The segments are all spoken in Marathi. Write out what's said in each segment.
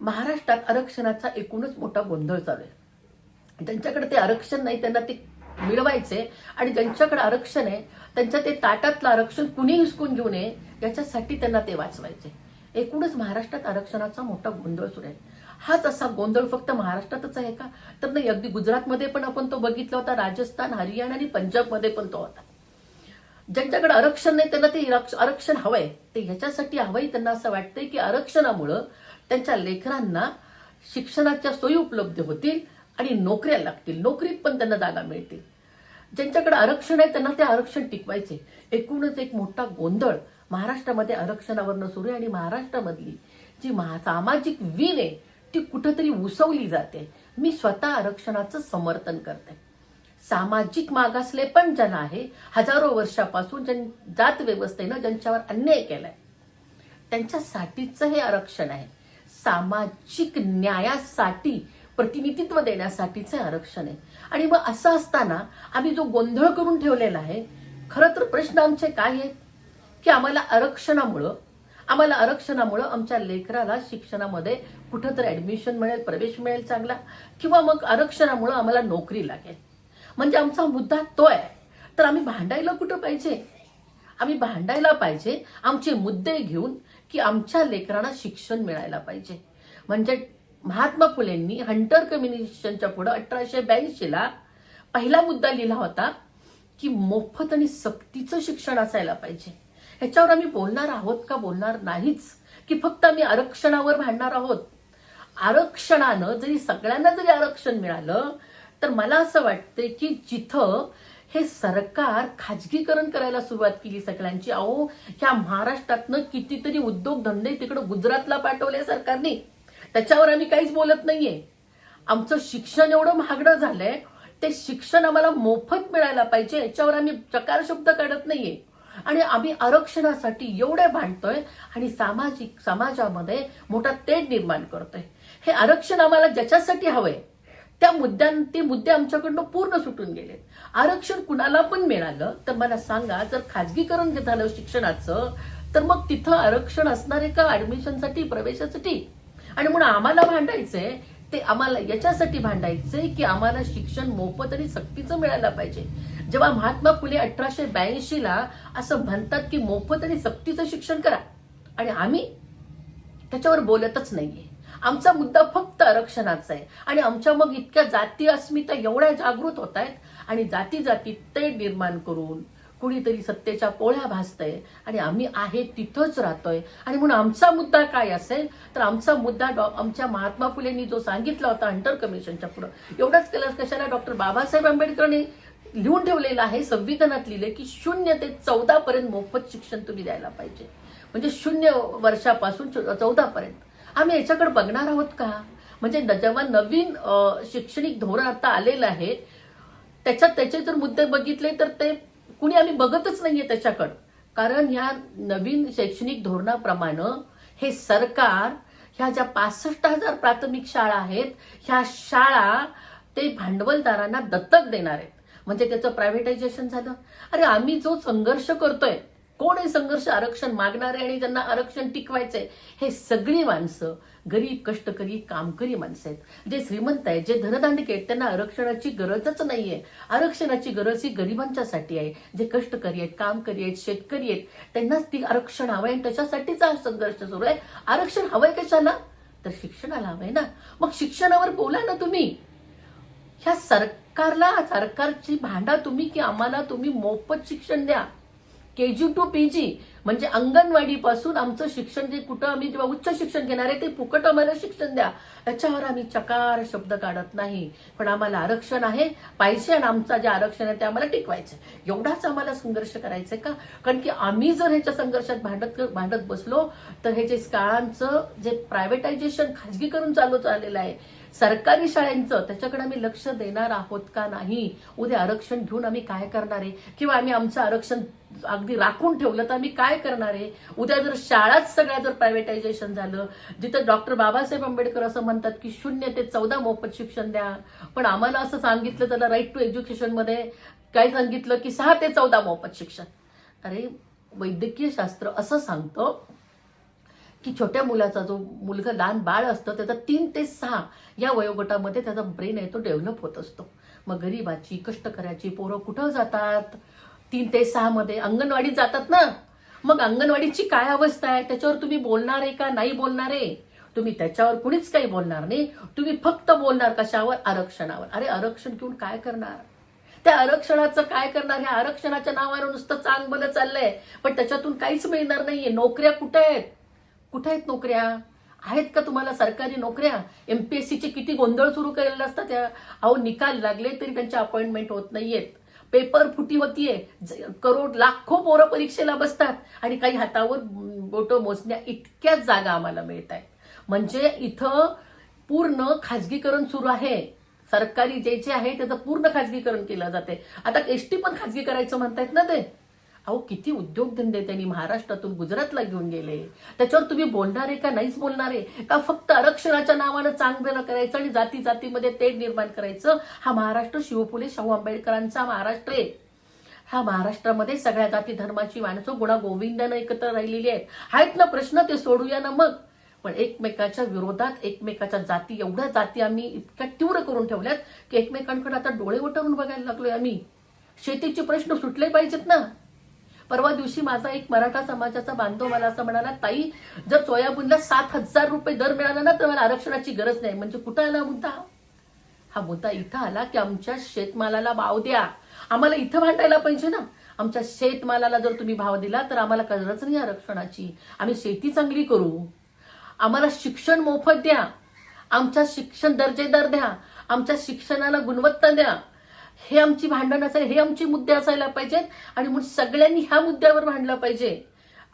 महाराष्ट्रात आरक्षणाचा एकूणच मोठा गोंधळ चालू आहे. त्यांच्याकडे ते आरक्षण नाही त्यांना ते मिळवायचे आणि ज्यांच्याकडे आरक्षण आहे त्यांच्या ते ताटातलं आरक्षण कुणी हिसकून घेऊ नये याच्यासाठी त्यांना ते वाचवायचे. एकूणच महाराष्ट्रात आरक्षणाचा मोठा गोंधळ सुरू आहे. हाच असा गोंधळ फक्त महाराष्ट्रातच आहे का? तर नाही अगदी गुजरातमध्ये पण आपण तो बघितला होता राजस्थान हरियाणा आणि पंजाबमध्ये पण तो होता. ज्यांच्याकडे आरक्षण नाही त्यांना ते आरक्षण हवंय ते ह्याच्यासाठी हवंय त्यांना असं वाटतंय की आरक्षणामुळं त्यांच्या लेकरांना शिक्षणाच्या सोयी उपलब्ध होतील आणि नोकऱ्या लागतील. नोकरीत पण त्यांना जागा मिळतील. ज्यांच्याकडे आरक्षण आहे त्यांना ते आरक्षण टिकवायचे. एकूणच एक मोठा गोंधळ महाराष्ट्रामध्ये आरक्षणावरनं सुरू आहे आणि महाराष्ट्रामधली जी महा सामाजिक वीण आहे ती कुठंतरी उसवली जाते. मी स्वतः आरक्षणाचं समर्थन करते. सामाजिक मागासले पण ज्यांना आहे हजारो वर्षापासून ज्यां जात व्यवस्थेनं ज्यांच्यावर अन्याय केलाय त्यांच्यासाठीच हे आरक्षण आहे. सामाजिक न्यायासाठी प्रतिनिधित्व देण्यासाठीचं आरक्षण आहे. आणि मग असं असताना आम्ही जो गोंधळ करून ठेवलेला आहे खरं तर प्रश्न आमचे काय आहेत? की आम्हाला आरक्षणामुळं आम्हाला आरक्षणामुळं आमच्या लेकराला शिक्षणामध्ये कुठंतरी ऍडमिशन मिळेल प्रवेश मिळेल चांगला किंवा मग आरक्षणामुळं आम्हाला नोकरी लागेल. म्हणजे आमचा मुद्दा तो आहे. तर आम्ही भांडायला कुठं पाहिजे? आम्ही भांडायला पाहिजे आमचे मुद्दे घेऊन की आमच्या लेकरांना शिक्षण मिळायला पाहिजे. म्हणजे महात्मा फुलेंनी हंटर कम्युनिकेशनच्या पुढे अठराशे ब्याऐंशीला पहिला मुद्दा लिहिला होता की मोफत आणि सक्तीचं शिक्षण असायला पाहिजे. ह्याच्यावर आम्ही बोलणार आहोत का बोलणार नाहीच की फक्त आम्ही आरक्षणावर भांडणार आहोत? आरक्षणानं जरी सगळ्यांना जरी आरक्षण मिळालं तर मला असं वाटतंय की जिथं हे सरकार खाजगीकरण करायला सुरुवात केली सगळ्यांची. अहो ह्या महाराष्ट्रातनं कितीतरी उद्योगधंदे तिकडे गुजरातला पाठवले सरकारने. त्याच्यावर आम्ही काहीच बोलत नाहीये. आमचं शिक्षण एवढं महागडं झालंय. ते शिक्षण आम्हाला मोफत मिळायला पाहिजे याच्यावर आम्ही चकार शब्द काढत नाहीये. आणि आम्ही आरक्षणासाठी एवढे भांडतोय आणि सामाजिक समाजामध्ये मोठा तेढ निर्माण करतोय. हे आरक्षण आम्हाला ज्याच्यासाठी हवंय त्या मुद्द्यां ते मुद्दे आमच्याकडनं पूर्ण सुटून गेले आरक्षण कुणाला पण मिळालं तर मला सांगा जर खाजगीकरण जे झालं शिक्षणाचं तर मग तिथं आरक्षण असणार आहे का ऍडमिशनसाठी प्रवेशासाठी आणि म्हणून आम्हाला भांडायचंय ते आम्हाला याच्यासाठी भांडायचंय की आम्हाला शिक्षण मोफत आणि सक्तीचं मिळायला पाहिजे. जेव्हा महात्मा फुले अठराशे ब्याऐंशी ला असं म्हणतात की मोफत आणि सक्तीचं शिक्षण करा आणि आम्ही त्याच्यावर बोलतच नाहीये. आमचा मुद्दा फक्त आरक्षणाचा आहे. आणि आमच्या मग इतक्या जाती अस्मिता एवढ्या जागृत होत आहेत आणि जाती जाती ते निर्माण करून कुणीतरी सत्तेच्या पोळ्या भासतंय आणि आम्ही आहे तिथंच राहतोय. आणि म्हणून आमचा मुद्दा काय असेल तर आमचा मुद्दा डॉ आमच्या महात्मा फुलेंनी जो सांगितला होता हंटर कमिशनच्या पुढं एवढंच केलं. कशाला डॉक्टर बाबासाहेब आंबेडकरांनी लिहून ठेवलेलं आहे संविधानात लिहिले की शून्य ते चौदा पर्यंत मोफत शिक्षण तुम्ही द्यायला पाहिजे. म्हणजे शून्य वर्षापासून चौदा पर्यंत. आम्ही याच्याकडे बघणार आहोत का? म्हणजे जेव्हा नवीन शैक्षणिक धोरण आता आलेलं आहे त्याच्यात त्याचे जर मुद्दे बघितले तर ते कुणी आम्ही बघतच नाहीये त्याच्याकडं. कारण ह्या नवीन शैक्षणिक धोरणाप्रमाणे हे सरकार ह्या ज्या पासष्ट हजार प्राथमिक शाळा आहेत ह्या शाळा ते भांडवलदारांना दत्तक देणार आहेत. म्हणजे त्याचं प्रायव्हेटायझेशन झालं. अरे आम्ही जो संघर्ष करतोय कोण आहे संघर्ष आरक्षण मागणारे आणि ज्यांना आरक्षण टिकवायचंय? हे सगळी माणसं गरीब कष्टकरी कामकरी माणसं आहेत. जे श्रीमंत आहेत जे धनदांडिके आहेत त्यांना आरक्षणाची गरजच नाहीये. आरक्षणाची गरज ही गरिबांच्यासाठी आहे. जे कष्टकरी आहेत कामकरी आहेत शेतकरी आहेत त्यांनाच ती आरक्षण हवंय आणि त्याच्यासाठीच हा संघर्ष सुरू आहे. आरक्षण हवंय कशाला? तर शिक्षणाला हवंय ना. मग शिक्षणावर बोला ना तुम्ही. ह्या सरकारला सरकारची भांडा तुम्ही की आम्हाला तुम्ही मोफत शिक्षण द्या? के जी टू पी जी म्हणजे अंगणवाडी पासून आमचं शिक्षण जे कुठं आम्ही जेव्हा उच्च शिक्षण घेणार आहे ते फुकट आम्हाला शिक्षण द्या. याच्यावर आम्ही चकार शब्द काढत नाही. पण आम्हाला आरक्षण आहे पाहिजे आणि आमचं जे आरक्षण आहे ते आम्हाला टिकवायचं एवढाच आम्हाला संघर्ष करायचा आहे का? कारण की आम्ही जर ह्याच्या संघर्षात भांडत भांडत बसलो तर हे जे शाळांचं जे प्रायव्हेटायझेशन खाजगीकरण चालू चाललेलं आहे. सरकारी शाळांचं त्याच्याकडे आम्ही लक्ष देणार आहोत का नाही? उद्या आरक्षण घेऊन आम्ही काय करणार आहे? किंवा आम्ही आमचं आरक्षण अगदी राखून ठेवलं तर आम्ही काय करणार आहे? उद्या जर शाळाच सगळ्या जर प्रायव्हेटायझेशन झालं जिथं डॉक्टर बाबासाहेब आंबेडकर असं म्हणतात की शून्य ते चौदा मोफत शिक्षण द्या पण आम्हाला असं सांगितलं त्याला राईट टू एज्युकेशनमध्ये काय सांगितलं की सहा ते चौदा मोफत शिक्षण. अरे वैद्यकीय शास्त्र असं सांगतं की छोट्या मुलाचा जो मुलगा लहान बाळ असतं त्याचा तीन ते सहा या वयोगटामध्ये त्याचा ब्रेन आहे तो डेव्हलप होत असतो. मग गरीबाची कष्टकऱ्याची पोरं कुठं जातात? तीन ते सहामध्ये अंगणवाडीत जातात ना? मग अंगणवाडीची काय अवस्था आहे? त्याच्यावर तुम्ही बोलणार आहे का? नाही बोलणार आहे? तुम्ही त्याच्यावर कुणीच काही बोलणार नाही. तुम्ही फक्त बोलणार कशावर? आरक्षणावर. अरे आरक्षण घेऊन काय करणार? त्या आरक्षणाचं काय करणार? ह्या आरक्षणाच्या नावावर नुसतं चांगलं चाललंय. पण त्याच्यातून काहीच मिळणार नाहीये. नोकऱ्या कुठे आहेत? कुठे आहेत नोकऱ्या? आहेत का तुम्हाला सरकारी नोकऱ्या? एम पी एस सीचे किती गोंधळ सुरू केलेले असतात त्या अहो निकाल लागले तरी त्यांचे अपॉइंटमेंट होत नाहीयेत. पेपर फुटी होतीये ज- करोड लाखो पोरं परीक्षेला बसतात. आणि काही हातावर बोट मोजण्या इतक्याच जागा आम्हाला मिळत आहेत म्हणजे इथं पूर्ण खाजगीकरण सुरू आहे. सरकारी जे जे आहे त्याचं पूर्ण खाजगीकरण केलं जाते आता एसटी पण खाजगी करायचं म्हणतायत ना ते? अहो किती उद्योगधंदे त्यांनी महाराष्ट्रातून गुजरातला घेऊन गेले. त्याच्यावर तुम्ही बोलणारे का नाहीच बोलणारे? का फक्त आरक्षणाच्या नावानं चांगलं करायचं आणि जाती जातीमध्ये तेढ निर्माण करायचं? हा महाराष्ट्र शिवफुले शाहू आंबेडकरांचा महाराष्ट्र आहे. हा महाराष्ट्रामध्ये सगळ्या जाती धर्माची माणसं गुणा गोविंदानं एकत्र राहिलेली आहेत. आहेत ना प्रश्न? ते सोडूया ना मग. पण एकमेकाच्या विरोधात एकमेकाच्या जाती एवढ्या जाती आम्ही इतक्या तीव्र करून ठेवल्यात की एकमेकांकडे आता डोळे वटवून बघायला लागलोय आम्ही. शेतीचे प्रश्न सुटले पाहिजेत ना. परवा दिवशी माझा एक मराठा समाजाचा बांधव मला असं म्हणाला ताई जर सोयाबीनला सात हजार रुपये दर मिळाला ना तर मला आरक्षणाची गरज नाही. म्हणजे कुठं आला मुद्दा? हा मुद्दा इथं आला की आमच्या शेतमालाला भाव द्या. आम्हाला इथं भांडायला पाहिजे ना. आमच्या शेतमालाला जर तुम्ही भाव दिला तर आम्हाला गरज नाही आरक्षणाची. आम्ही शेती चांगली करू. आम्हाला शिक्षण मोफत द्या. आमच्या शिक्षण दर्जेदार द्या. आमच्या शिक्षणाला गुणवत्ता द्या. हे आमची भांडण असेल हे आमचे मुद्दे असायला पाहिजेत आणि मग सगळ्यांनी ह्या मुद्द्यावर भांडलं पाहिजे.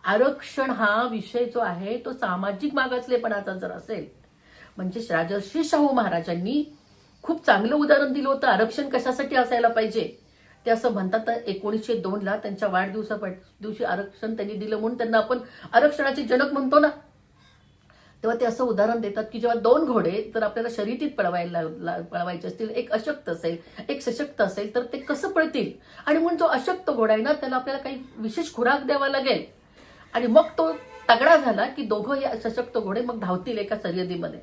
आरक्षण हा विषय जो आहे तो सामाजिक मागासलेपणाचा जर असेल म्हणजे राजर्षी शाहू महाराजांनी खूप चांगलं उदाहरण दिलं होतं आरक्षण कशासाठी असायला पाहिजे? ते असं म्हणतात तर एकोणीसशे दोनला त्यांच्या वाढदिवसा दिवशी आरक्षण त्यांनी दिलं म्हणून त्यांना आपण आरक्षणाचे जनक म्हणतो ना. तेव्हा ते असं उदाहरण देतात की जेव्हा दोन घोडे जर आपल्याला शर्यतीत पळवायला ला- पळवायचे असतील एक अशक्त असेल एक सशक्त असेल तर ते कसं पळतील? आणि म्हणून जो अशक्त घोडा आहे ना त्याला आपल्याला काही विशेष खुराक द्यावा लागेल. आणि मग तो तगडा झाला की दोघं या सशक्त घोडे मग धावतील एका शर्यतीमध्ये.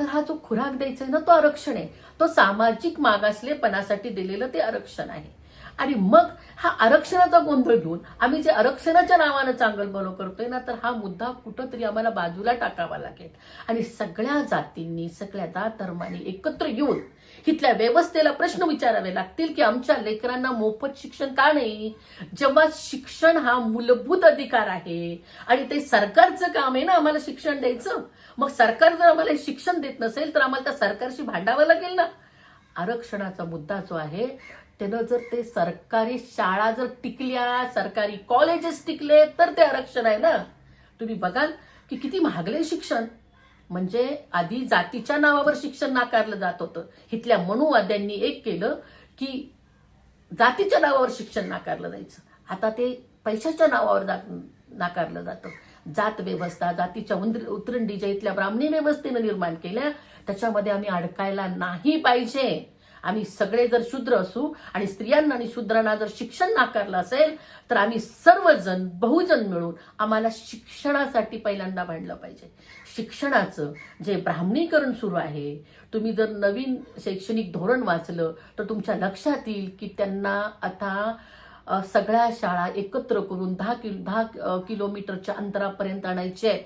तर हा जो खुराक द्यायचा आहे ना तो आरक्षण आहे. तो सामाजिक मागासलेपणासाठी दिलेलं ते आरक्षण आहे. आणि मग हा आरक्षणाचा गोंधळ घेऊन आम्ही जे आरक्षणाच्या नावानं चांगलं बरोबर करतोय ना तर हा मुद्दा कुठंतरी आम्हाला बाजूला टाकावा लागेल. आणि सगळ्या जातींनी सगळ्या जात धर्मांनी एकत्र येऊन इथल्या व्यवस्थेला प्रश्न विचारावे लागतील की आमच्या लेकरांना मोफत शिक्षण का नाही? जेव्हा शिक्षण हा मूलभूत अधिकार आहे आणि ते सरकारचं काम आहे ना आम्हाला शिक्षण द्यायचं मग सरकार जर आम्हाला शिक्षण देत नसेल तर आम्हाला त्या सरकारशी भांडावं लागेल ना? आरक्षणाचा मुद्दा जो आहे त्यानं जर ते सरकारी शाळा जर टिकल्या सरकारी कॉलेजेस टिकले तर ते आरक्षण आहे ना. तुम्ही बघाल की किती महागले शिक्षण. म्हणजे आधी जातीच्या नावावर शिक्षण नाकारलं जात होतं. इथल्या मनुवाद्यांनी एक केलं की जातीच्या नावावर शिक्षण नाकारलं जायचं. आता ते पैशाच्या नावावर जा- नाकारलं जातं. जात व्यवस्था जातीच्या उतरंडी ज्या इथल्या ब्राह्मणी व्यवस्थेनं निर्माण केल्या त्याच्यामध्ये आम्ही अडकायला नाही पाहिजे. आम्ही सगळे जर शूद्र असू आणि स्त्रियांना आणि शूद्रांना जर शिक्षण नाकारलं असेल तर आम्ही सर्वजण बहुजन मिळून आम्हाला शिक्षणासाठी पहिल्यांदा भांडलं पाहिजे. शिक्षणाचं जे ब्राह्मणीकरण सुरू आहे तुम्ही जर नवीन शैक्षणिक धोरण वाचलं तर तुमच्या लक्षात येईल की त्यांना आता सगळ्या शाळा एकत्र करून दहा किलो दहा किलोमीटरच्या अंतरापर्यंत आणायचे आहेत.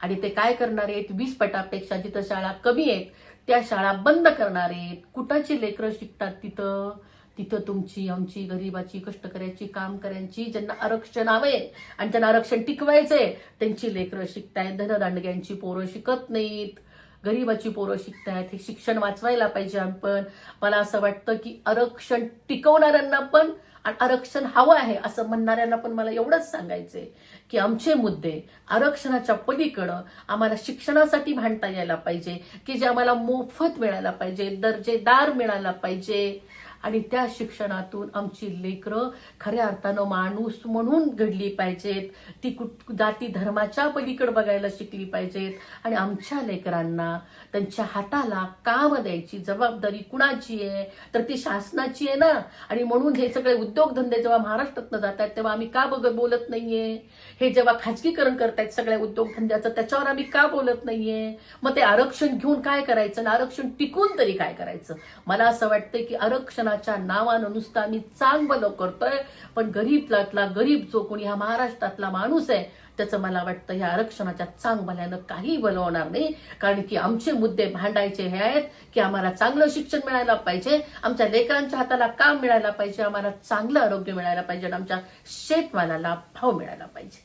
आणि ते काय करणार आहेत? वीस पटापेक्षा जिथं शाळा कमी आहेत त्या शाळा बंद करणार. आहेत कुठाची लेकरं शिकतात तिथं. तिथं तुमची आमची गरीबाची कष्टकऱ्याची काम करायची ज्यांना आरक्षण हवे आणि ज्यांना आरक्षण टिकवायचंय त्यांची लेकरं शिकतायत धनदांडग्यांची पोरं शिकत नाहीत. गरीबाची पोरं शिकतायत हे शिक्षण वाचवायला पाहिजे आपण. मला असं वाटतं की आरक्षण टिकवणाऱ्यांना पण आणि आरक्षण हवं आहे असं म्हणणाऱ्यांना पण मला एवढंच सांगायचंय की आमचे मुद्दे आरक्षणाच्या पलीकडं आम्हाला शिक्षणासाठी भांडता यायला पाहिजे की जे आम्हाला मोफत मिळायला पाहिजे दर्जेदार मिळायला पाहिजे. आणि त्या शिक्षणातून आमची लेकरं खऱ्या अर्थानं माणूस म्हणून घडली पाहिजेत. ती कुठ जाती धर्माच्या पलीकडे बघायला शिकली पाहिजेत. आणि आमच्या लेकरांना त्यांच्या हाताला काम द्यायची जबाबदारी कुणाची आहे? तर ती शासनाची आहे ना. आणि म्हणून हे सगळे उद्योगधंदे जेव्हा महाराष्ट्रातनं जात आहेत तेव्हा आम्ही का बघत बोलत नाहीये? हे जेव्हा खाजगीकरण करतायत सगळ्या उद्योगधंद्याचं त्याच्यावर आम्ही का बोलत नाहीये? मग ते आरक्षण घेऊन काय करायचं? आणि आरक्षण टिकून तरी काय करायचं? मला असं वाटतं की आरक्षण आरक्षणाच्या नावानं नुसतं आम्ही चांगलं करतोय पण गरीबलातला गरीब जो कोणी हा महाराष्ट्रातला माणूस आहे त्याचं मला वाटतं या आरक्षणाच्या चांगल्यानं काही बलं होणार नाही. कारण की आमचे मुद्दे भांडायचे हे आहेत की आम्हाला चांगलं शिक्षण मिळायला पाहिजे आमच्या लेकरांच्या हाताला काम मिळायला पाहिजे आम्हाला चांगलं आरोग्य मिळायला पाहिजे आणि आमच्या शेतमालाला भाव मिळायला पाहिजे.